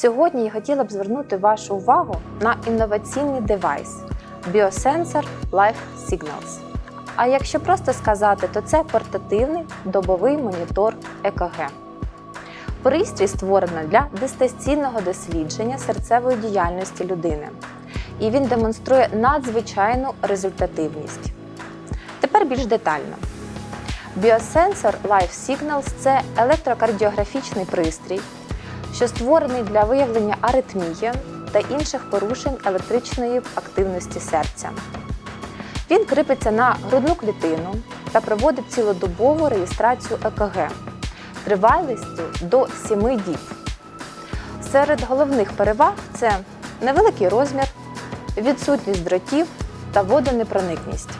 Сьогодні я хотіла б звернути вашу увагу на інноваційний девайс Biosensor Life Signals. А якщо просто сказати, то це портативний добовий монітор ЕКГ. Пристрій створено для дистанційного дослідження серцевої діяльності людини, і він демонструє надзвичайну результативність. Тепер більш детально. Biosensor Life Signals це електрокардіографічний пристрій, що створений для виявлення аритмії та інших порушень електричної активності серця. Він кріпиться на грудну клітину та проводить цілодобову реєстрацію ЕКГ тривалістю до 7 діб. Серед головних переваг це невеликий розмір, відсутність дротів та водонепроникність.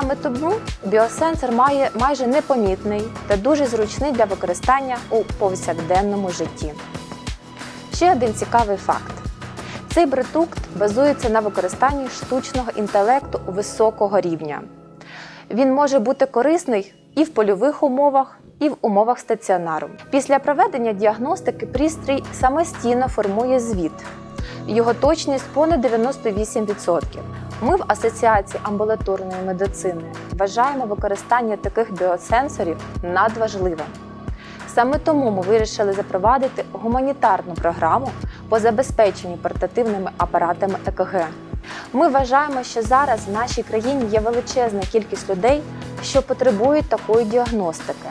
Саме тому біосенсор має майже непомітний та дуже зручний для використання у повсякденному житті. Ще один цікавий факт: цей продукт базується на використанні штучного інтелекту високого рівня. Він може бути корисний і в польових умовах, і в умовах стаціонару. Після проведення діагностики пристрій самостійно формує звіт. Його точність понад 98%. Ми в Асоціації амбулаторної медицини вважаємо використання таких біосенсорів надважливим. Саме тому ми вирішили запровадити гуманітарну програму по забезпеченню портативними апаратами ЕКГ. Ми вважаємо, що зараз в нашій країні є величезна кількість людей, що потребують такої діагностики.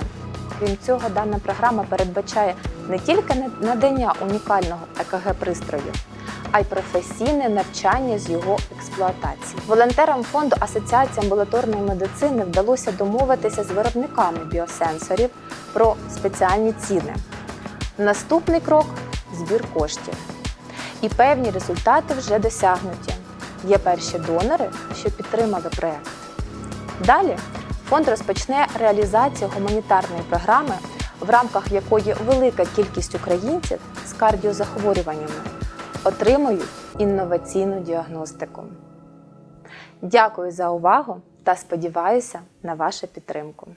Крім цього, дана програма передбачає не тільки надання унікального ЕКГ пристрою, а й професійне навчання з його експлуатації. Волонтерам фонду Асоціації амбулаторної медицини вдалося домовитися з виробниками біосенсорів про спеціальні ціни. Наступний крок збір коштів. І певні результати вже досягнуті. Є перші донори, що підтримали проект. Далі фонд розпочне реалізацію гуманітарної програми, в рамках якої велика кількість українців з кардіозахворюваннями отримують інноваційну діагностику. Дякую за увагу та сподіваюся на вашу підтримку.